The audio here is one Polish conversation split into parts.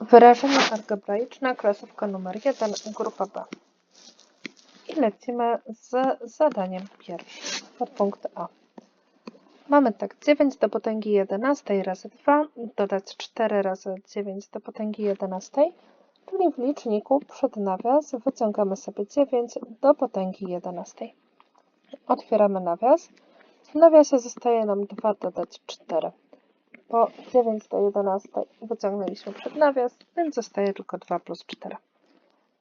Wyrażenie algebraiczne, klasówka numer 1, grupa B. I lecimy z zadaniem pierwszym, podpunkt A. Mamy tak, 9 do potęgi 11 razy 2, dodać 4 razy 9 do potęgi 11, czyli w liczniku przed nawias wyciągamy sobie 9 do potęgi 11. Otwieramy nawias. W nawiasie zostaje nam 2 dodać 4 bo 9 do 11 wyciągnęliśmy przed nawias, więc zostaje tylko 2 plus 4.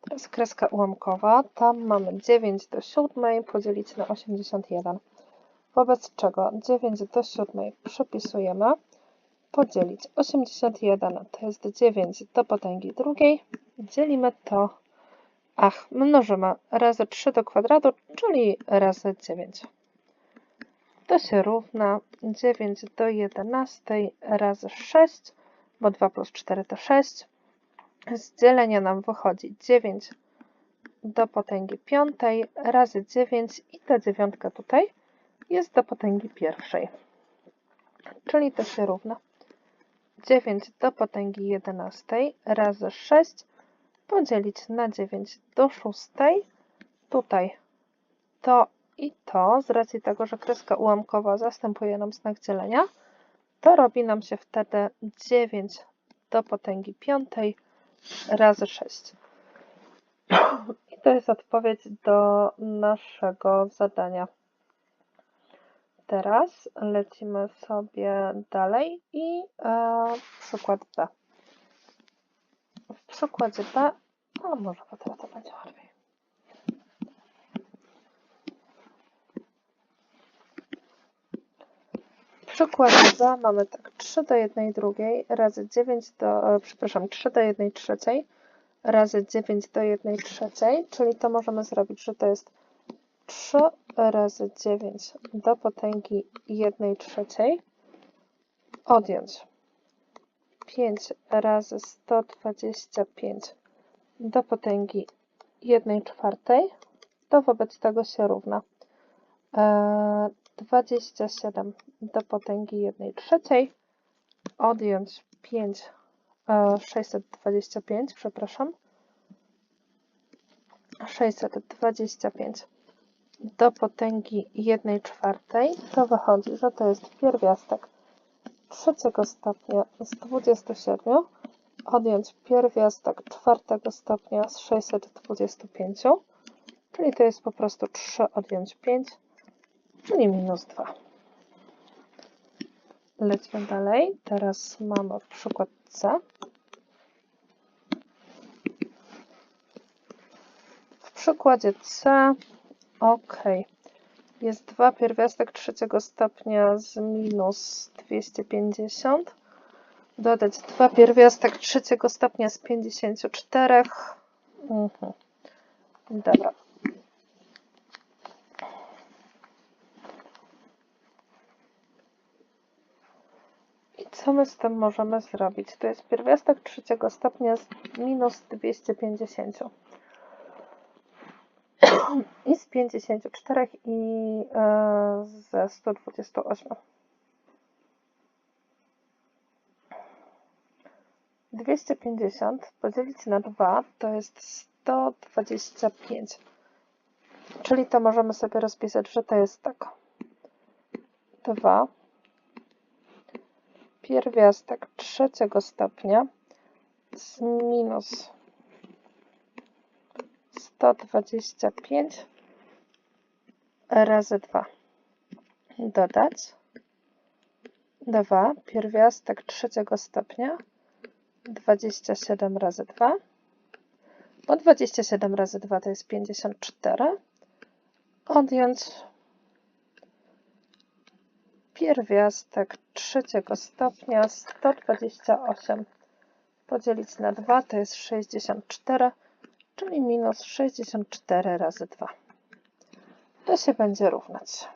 Teraz kreska ułamkowa. Tam mamy 9 do 7 podzielić na 81. Wobec czego 9 do 7 przepisujemy. Podzielić 81 to jest 9 do potęgi drugiej. Dzielimy to, ach, mnożymy razy 3 do kwadratu, czyli razy 9 to się równa 9 do 11 razy 6, bo 2 plus 4 to 6. Z dzielenia nam wychodzi 9 do potęgi piątej razy 9 i ta dziewiątka tutaj jest do potęgi pierwszej. Czyli to się równa 9 do potęgi 11 razy 6 podzielić na 9 do 6. Tutaj to i to, z racji tego, że kreska ułamkowa zastępuje nam znak dzielenia, to robi nam się wtedy 9 do potęgi piątej razy 6. I to jest odpowiedź do naszego zadania. Teraz lecimy sobie dalej i e, przykład B. W przykładzie B, a może to będzie łatwiej. W przykładzie 2 mamy tak 3 do 1 drugiej razy 9 do, e, przepraszam, 3 do 1 trzeciej razy 9 do 1 trzeciej, czyli to możemy zrobić, że to jest 3 razy 9 do potęgi 1 trzeciej, odjąć. 5 razy 125 do potęgi 1 czwartej, to wobec tego się równa. E, 27 do potęgi 1 trzeciej, odjąć 5, e, 625, przepraszam, 625 do potęgi 1 czwartej, to wychodzi, że to jest pierwiastek trzeciego stopnia z 27, odjąć pierwiastek czwartego stopnia z 625, czyli to jest po prostu 3 odjąć 5, czyli minus 2. Lećmy dalej. Teraz mamy przykład C. W przykładzie C, ok, jest 2 pierwiastek trzeciego stopnia z minus 250. Dodać 2 pierwiastek trzeciego stopnia z 54. Mhm. Dobra, Co my z tym możemy zrobić? To jest pierwiastek trzeciego stopnia z minus 250 i z 54 i e, ze 128. 250 podzielić na 2 to jest 125. Czyli to możemy sobie rozpisać, że to jest tak. 2 pierwiastek trzeciego stopnia z minus 125 razy 2 dodać 2 pierwiastek trzeciego stopnia 27 razy 2 bo 27 razy 2 to jest 54 odjąć pierwiastek trzeciego stopnia 128 podzielić na 2 to jest 64, czyli minus 64 razy 2. To się będzie równać.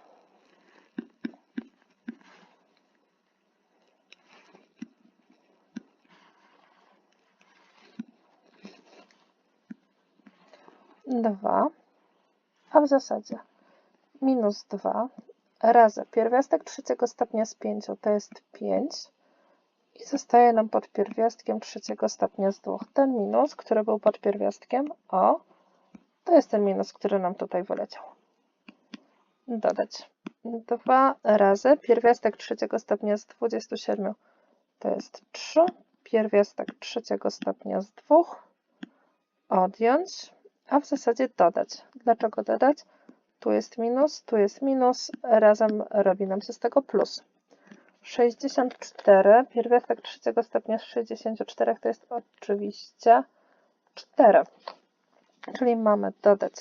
Dwa, a w zasadzie minus 2 razy pierwiastek trzeciego stopnia z 5 to jest 5 I zostaje nam pod pierwiastkiem trzeciego stopnia z dwóch. Ten minus, który był pod pierwiastkiem o, to jest ten minus, który nam tutaj wyleciał. Dodać 2 razy pierwiastek trzeciego stopnia z 27 to jest 3, pierwiastek trzeciego stopnia z 2 odjąć, a w zasadzie dodać. Dlaczego dodać? Tu jest minus, tu jest minus, razem robi nam się z tego plus. 64, pierwiastek trzeciego stopnia z 64 to jest oczywiście 4. Czyli mamy dodać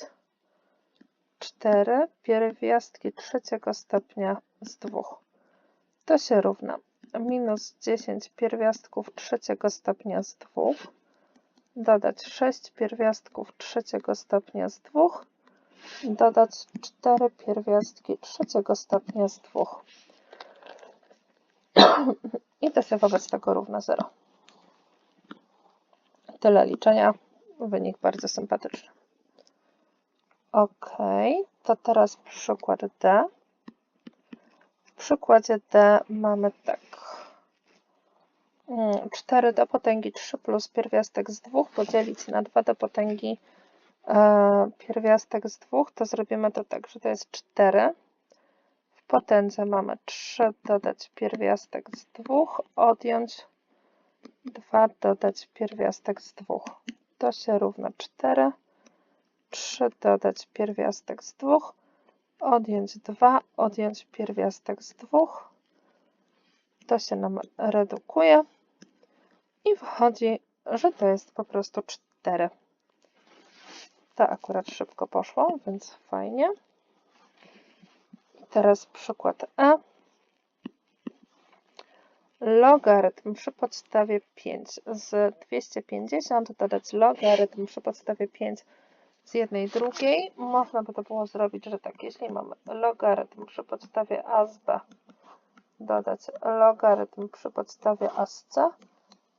4 pierwiastki trzeciego stopnia z 2. To się równa minus 10 pierwiastków trzeciego stopnia z 2, dodać 6 pierwiastków trzeciego stopnia z 2, dodać 4 pierwiastki trzeciego stopnia z 2. I to się wobec tego równa 0. Tyle liczenia. Wynik bardzo sympatyczny. Ok, to teraz przykład D. W przykładzie D mamy tak. 4 do potęgi 3 plus pierwiastek z 2 podzielić na 2 do potęgi pierwiastek z 2, to zrobimy to tak, że to jest 4. W potędze mamy 3 dodać pierwiastek z 2, odjąć 2 dodać pierwiastek z 2. To się równa 4. 3 dodać pierwiastek z 2, odjąć 2, odjąć pierwiastek z 2. To się nam redukuje i wychodzi, że to jest po prostu 4. Akurat szybko poszło, więc fajnie. Teraz przykład E. Logarytm przy podstawie 5 z 250 dodać logarytm przy podstawie 5 z jednej drugiej. Można by to było zrobić, że tak, jeśli mamy logarytm przy podstawie a z b dodać logarytm przy podstawie a z c,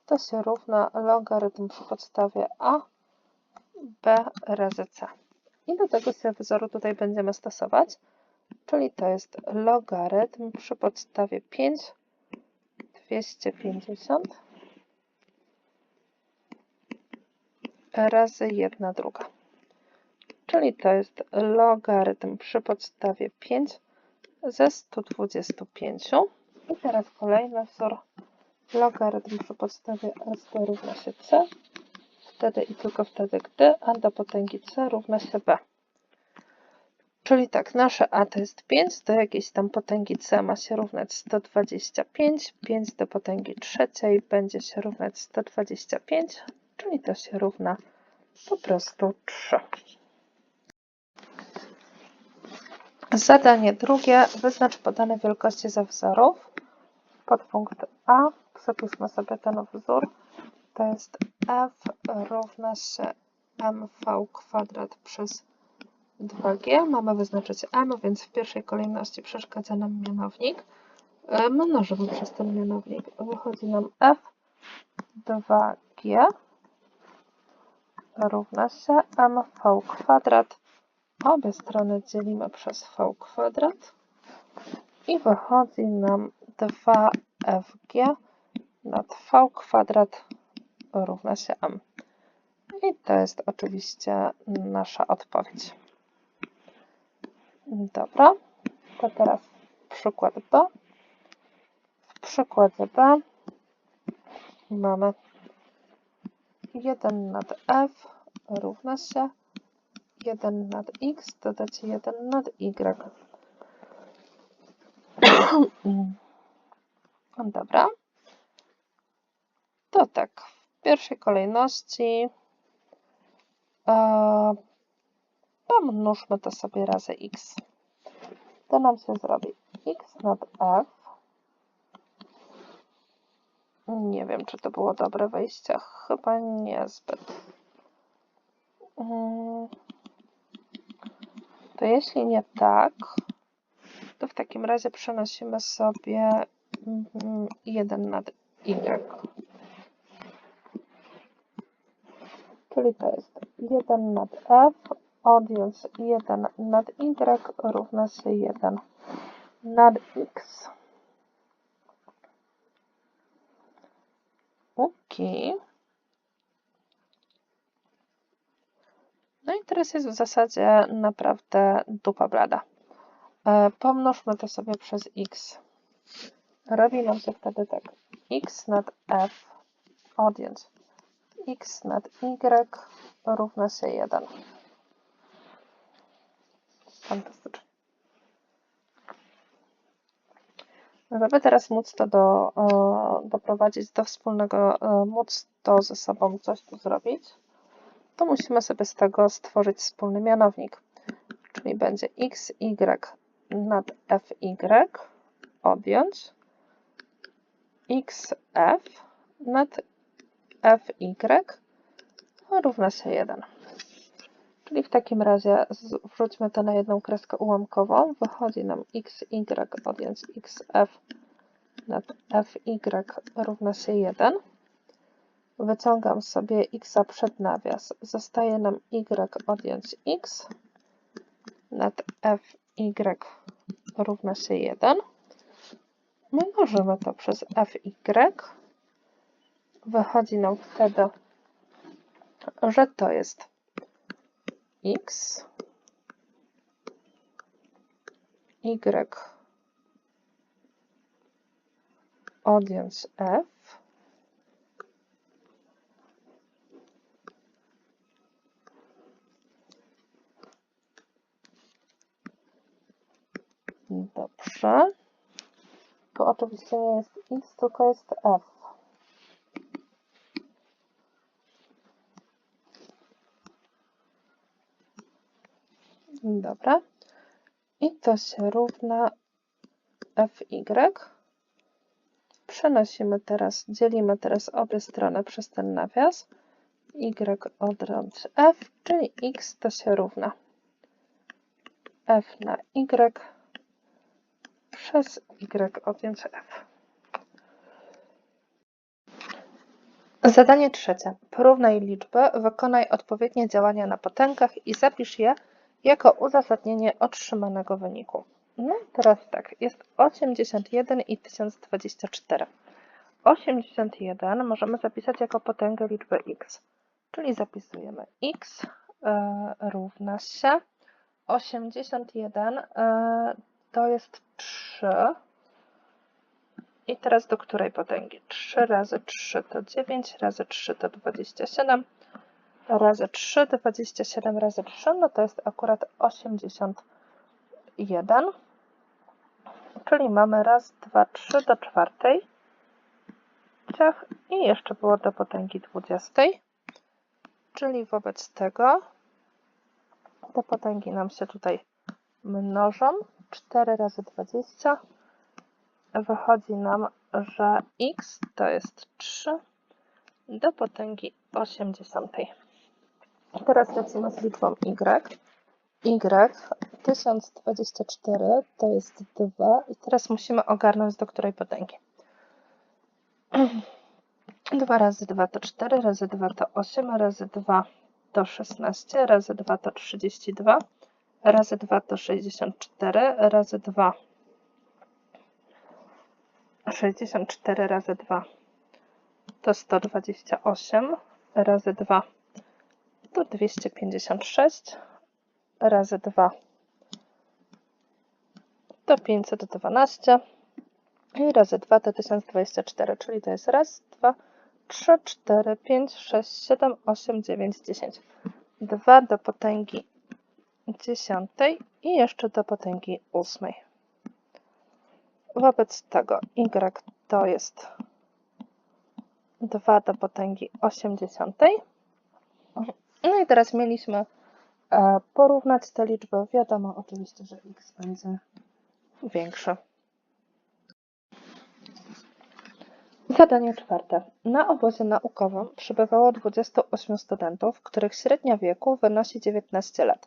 to się równa logarytm przy podstawie a b razy c. I do tego wzoru tutaj będziemy stosować, czyli to jest logarytm przy podstawie 5 250 razy 1 druga. Czyli to jest logarytm przy podstawie 5 ze 125. I teraz kolejny wzór. Logarytm przy podstawie a równa się c. Wtedy i tylko wtedy, gdy a do potęgi c równa się b. Czyli tak, nasze a to jest 5, do jakiejś tam potęgi c ma się równać 125, 5 do potęgi trzeciej będzie się równać 125, czyli to się równa po prostu 3. Zadanie drugie. Wyznacz podane wielkości zawzorów. Podpunkt A. Zapiszmy sobie ten wzór. To jest f równa się mv kwadrat przez 2g. Mamy wyznaczyć m, więc w pierwszej kolejności przeszkadza nam mianownik. Mnożymy przez ten mianownik. Wychodzi nam f 2g równa się mv kwadrat. Obie strony dzielimy przez v kwadrat i wychodzi nam 2fg nad v kwadrat równa się m. I to jest oczywiście nasza odpowiedź. Dobra, to teraz przykład B. W przykładzie B mamy 1 nad f równa się 1 nad x dodać 1 nad y. Dobra. To tak, w pierwszej kolejności e, pomnóżmy to sobie razy x. To nam się zrobi x nad f. Nie wiem, czy to było dobre wejście. Chyba niezbyt. Mm. To jeśli nie tak, to w takim razie przenosimy sobie 1 nad y. Czyli to jest 1 nad f odjąć 1 nad y równa się 1 nad x. dwójki. No i teraz jest w zasadzie naprawdę dupa blada. E, pomnóżmy to sobie przez x. Robi nam się wtedy tak. x nad f odjąć x nad y równa się 1. Fantastycznie. Żeby teraz móc to do, doprowadzić do wspólnego, e, móc to ze sobą coś tu zrobić, to musimy sobie z tego stworzyć wspólny mianownik. Czyli będzie xy nad fy odjąć xf nad fy równa się 1. Czyli w takim razie wrzućmy to na jedną kreskę ułamkową. Wychodzi nam xy odjąć xf nad fy równa się 1. Wyciągam sobie x przed nawias. Zostaje nam y odjąć x nad fy równa się 1. Mnożymy to przez fy. Wychodzi nam wtedy, że to jest x, y odjąć f Dobrze. Tu oczywiście nie jest x, tylko jest f. Dobra. I to się równa fy. Przenosimy teraz, dzielimy teraz obie strony przez ten nawias. y odjąć f, czyli x to się równa f na y przez y odjąć f. Zadanie trzecie. Porównaj liczby, wykonaj odpowiednie działania na potęgach i zapisz je jako uzasadnienie otrzymanego wyniku. No teraz tak, jest 81 i 1024. 81 możemy zapisać jako potęgę liczby x, czyli zapisujemy x e, równa się 81 e, to jest 3. I teraz do której potęgi? 3 razy 3 to 9, razy 3 to 27, razy 3, 27 razy 3, no to jest akurat 81. Czyli mamy raz, dwa, trzy do czwartej. Ciach. I jeszcze było do potęgi 20. Czyli wobec tego te potęgi nam się tutaj mnożą. 4 razy 20 wychodzi nam, że x to jest 3 do potęgi 80. Teraz lecimy z liczbą y. y 1024 to jest 2 i teraz musimy ogarnąć do której potęgi. 2 razy 2 to 4, razy 2 to 8, razy 2 to 16, razy 2 to 32, razy 2 to 64, razy 2 64 razy 2 to 128, razy 2 to 256, razy 2 to 512 i razy 2 to 1024, czyli to jest raz, 2, 3, 4, 5, 6, 7, 8, 9, 10. 2 do potęgi dziesiątej i jeszcze do potęgi ósmej. Wobec tego y to jest 2 do potęgi 80. No i teraz mieliśmy e, porównać te liczby. Wiadomo oczywiście, że x będzie większe. Zadanie czwarte. Na obozie naukowym przybywało 28 studentów, których średnia wieku wynosi 19 lat.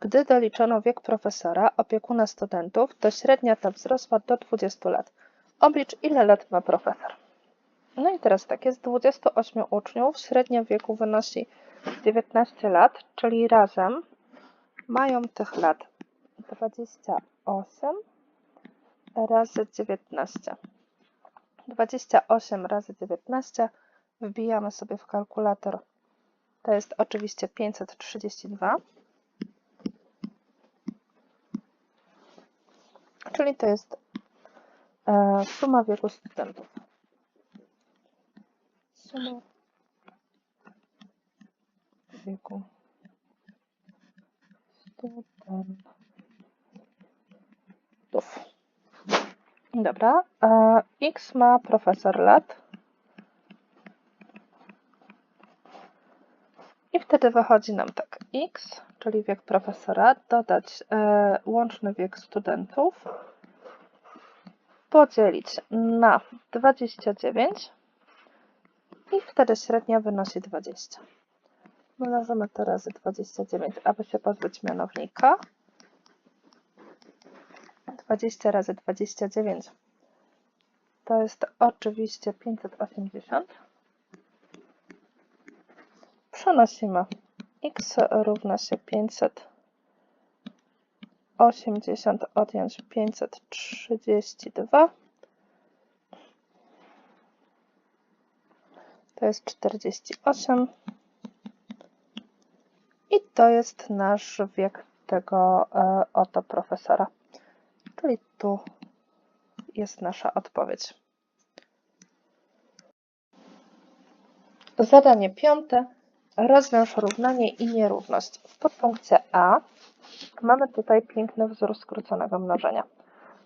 Gdy doliczono wiek profesora, opiekuna studentów, to średnia ta wzrosła do 20 lat. Oblicz, ile lat ma profesor. No i teraz tak, jest 28 uczniów, średnia wieku wynosi 19 lat, czyli razem mają tych lat 28 razy 19. 28 razy 19 Wbijamy sobie w kalkulator. To jest oczywiście 532. Czyli to jest e, suma wieku studentów. Suma wieku studentów. Dobra. X ma profesor lat. I wtedy wychodzi nam tak. X, czyli wiek profesora, dodać e, łączny wiek studentów, podzielić na 29 i wtedy średnia wynosi 20. Mnożymy to razy 29, aby się pozbyć mianownika. 20 razy 29 to jest oczywiście 580. Przenosimy x równa się 580 odjąć 532. To jest 48. To jest nasz wiek tego e, oto profesora. Czyli tu jest nasza odpowiedź. Zadanie piąte. Rozwiąż równanie i nierówność. W podpunkcie A mamy tutaj piękny wzór skróconego mnożenia.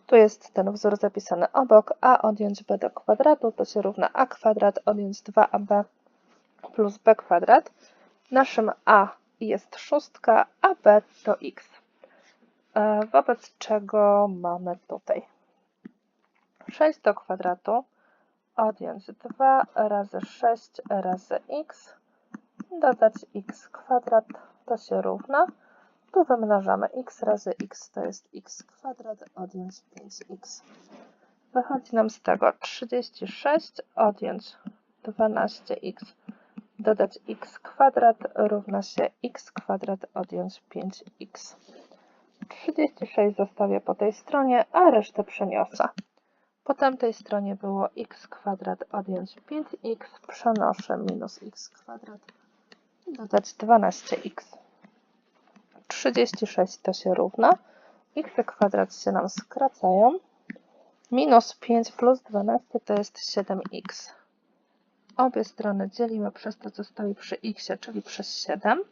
Tu jest ten wzór zapisany obok. a odjąć b do kwadratu to się równa a kwadrat odjąć 2ab plus b kwadrat. Naszym a jest szóstka, a b to x. E, wobec czego mamy tutaj 6 do kwadratu odjąć 2 razy 6 razy x dodać x kwadrat to się równa. Tu wymnażamy x razy x to jest x kwadrat odjąć 5x. Wychodzi nam z tego 36 odjąć 12x dodać x kwadrat równa się x kwadrat odjąć 5x. 36 zostawię po tej stronie, a resztę przeniosę. Po tamtej stronie było x kwadrat odjąć 5x, przenoszę minus x kwadrat dodać 12x. 36 to się równa. x kwadrat się nam skracają. Minus 5 plus 12 to jest 7x. Obie strony dzielimy przez to, co stoi przy x, czyli przez 7.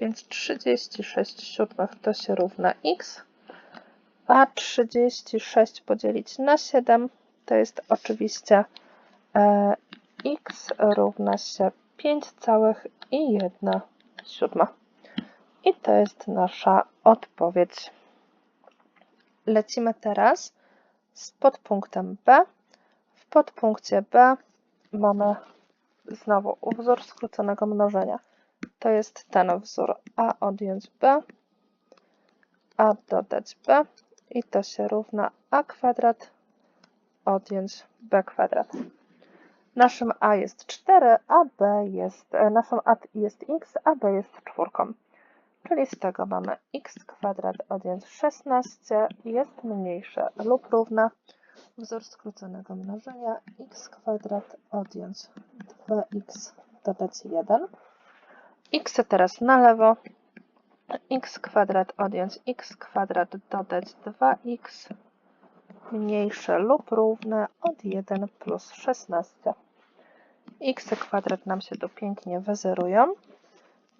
Więc 36 siódmych to się równa x. A 36 podzielić na 7 to jest oczywiście e, x równa się 5,1 siódma. I to jest nasza odpowiedź. Lecimy teraz z podpunktem B. W podpunkcie B mamy znowu wzór skróconego mnożenia. To jest ten wzór a odjąć b, a dodać b i to się równa a kwadrat odjąć b kwadrat. Naszym a jest 4, a b jest, e, naszą a jest x, a b jest czwórką. Czyli z tego mamy x kwadrat odjąć 16 jest mniejsze lub równa wzór skróconego mnożenia x kwadrat odjąć 2x dodać 1. x teraz na lewo, x kwadrat odjąć x kwadrat dodać 2x mniejsze lub równe od 1 plus 16. x kwadrat nam się tu pięknie wyzerują.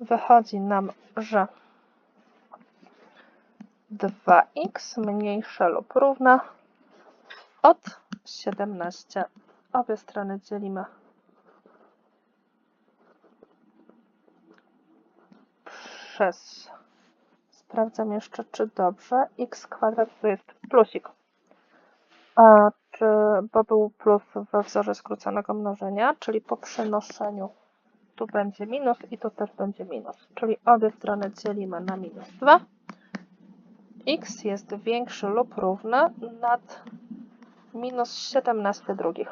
Wychodzi nam, że 2x mniejsze lub równe od 17. Obie strony dzielimy przez, sprawdzam jeszcze czy dobrze, x kwadrat to jest plusik. A, czy, bo był plus we wzorze skróconego mnożenia, czyli po przenoszeniu tu będzie minus i tu też będzie minus. Czyli obie strony dzielimy na minus 2. x jest większy lub równy nad minus 17 drugich.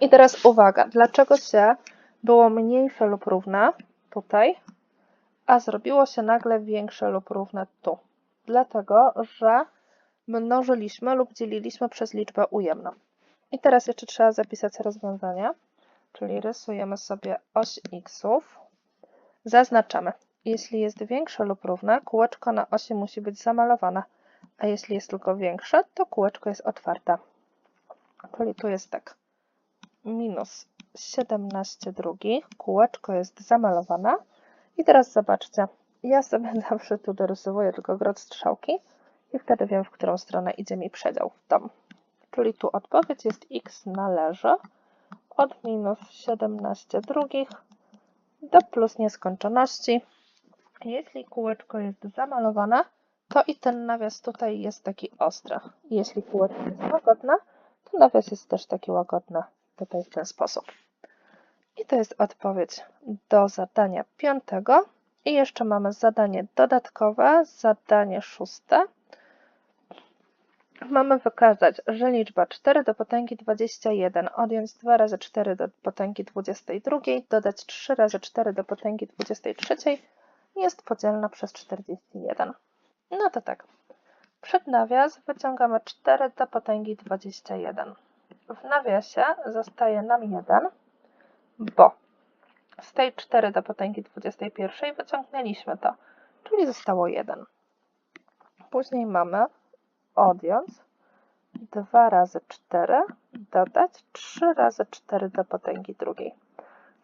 I teraz uwaga, dlaczego się było mniejsze lub równe tutaj, a zrobiło się nagle większe lub równe tu? Dlatego, że mnożyliśmy lub dzieliliśmy przez liczbę ujemną. I teraz jeszcze trzeba zapisać rozwiązanie. czyli rysujemy sobie oś xów. Zaznaczamy. Jeśli jest większe lub równe, kółeczko na osi musi być zamalowane, a jeśli jest tylko większe, to kółeczko jest otwarte. Czyli tu jest tak. Minus 17 drugich, kółeczko jest zamalowane. I teraz zobaczcie, ja sobie zawsze tu dorysowuję tylko grot strzałki i wtedy wiem, w którą stronę idzie mi przedział w dom. Czyli tu odpowiedź jest x należy od minus 17 drugich do plus nieskończoności. Jeśli kółeczko jest zamalowane, to i ten nawias tutaj jest taki ostry. Jeśli kółeczko jest łagodne, to nawias jest też taki łagodny tutaj w ten sposób. I to jest odpowiedź do zadania piątego. I jeszcze mamy zadanie dodatkowe, zadanie szóste. Mamy wykazać, że liczba 4 do potęgi 21 odjąć 2 razy 4 do potęgi 22, dodać 3 razy 4 do potęgi 23 jest podzielna przez 41. No to tak. Przed nawias wyciągamy 4 do potęgi 21. W nawiasie zostaje nam 1, bo z tej 4 do potęgi 21 wyciągnęliśmy to, czyli zostało 1. Później mamy odjąć 2 razy 4, dodać 3 razy 4 do potęgi drugiej.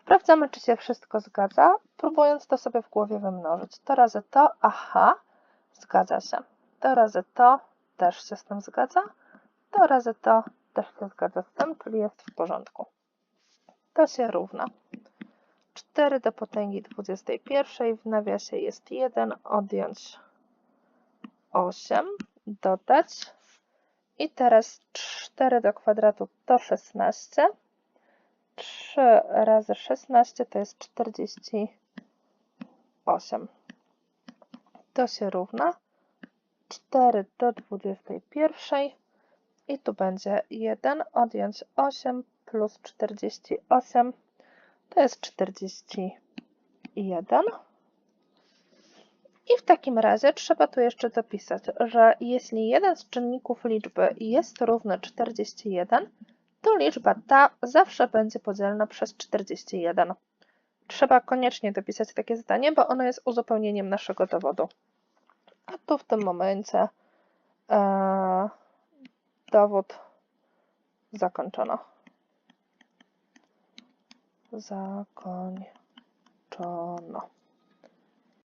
Sprawdzamy, czy się wszystko zgadza, próbując to sobie w głowie wymnożyć. To razy to, aha, zgadza się. To razy to, też się z tym zgadza. To razy to, też się zgadza z tym, czyli jest w porządku. To się równa. 4 do potęgi 21 w nawiasie jest 1, odjąć 8, dodać. I teraz 4 do kwadratu to 16. 3 razy 16 to jest 48. To się równa 4 do 21 i tu będzie 1 odjąć 8 plus 48 to jest 41. I w takim razie trzeba tu jeszcze zapisać, że jeśli jeden z czynników liczby jest równy 41, to liczba ta zawsze będzie podzielna przez 41. Trzeba koniecznie dopisać takie zdanie, bo ono jest uzupełnieniem naszego dowodu. A tu w tym momencie e, dowód zakończono. Zakończono.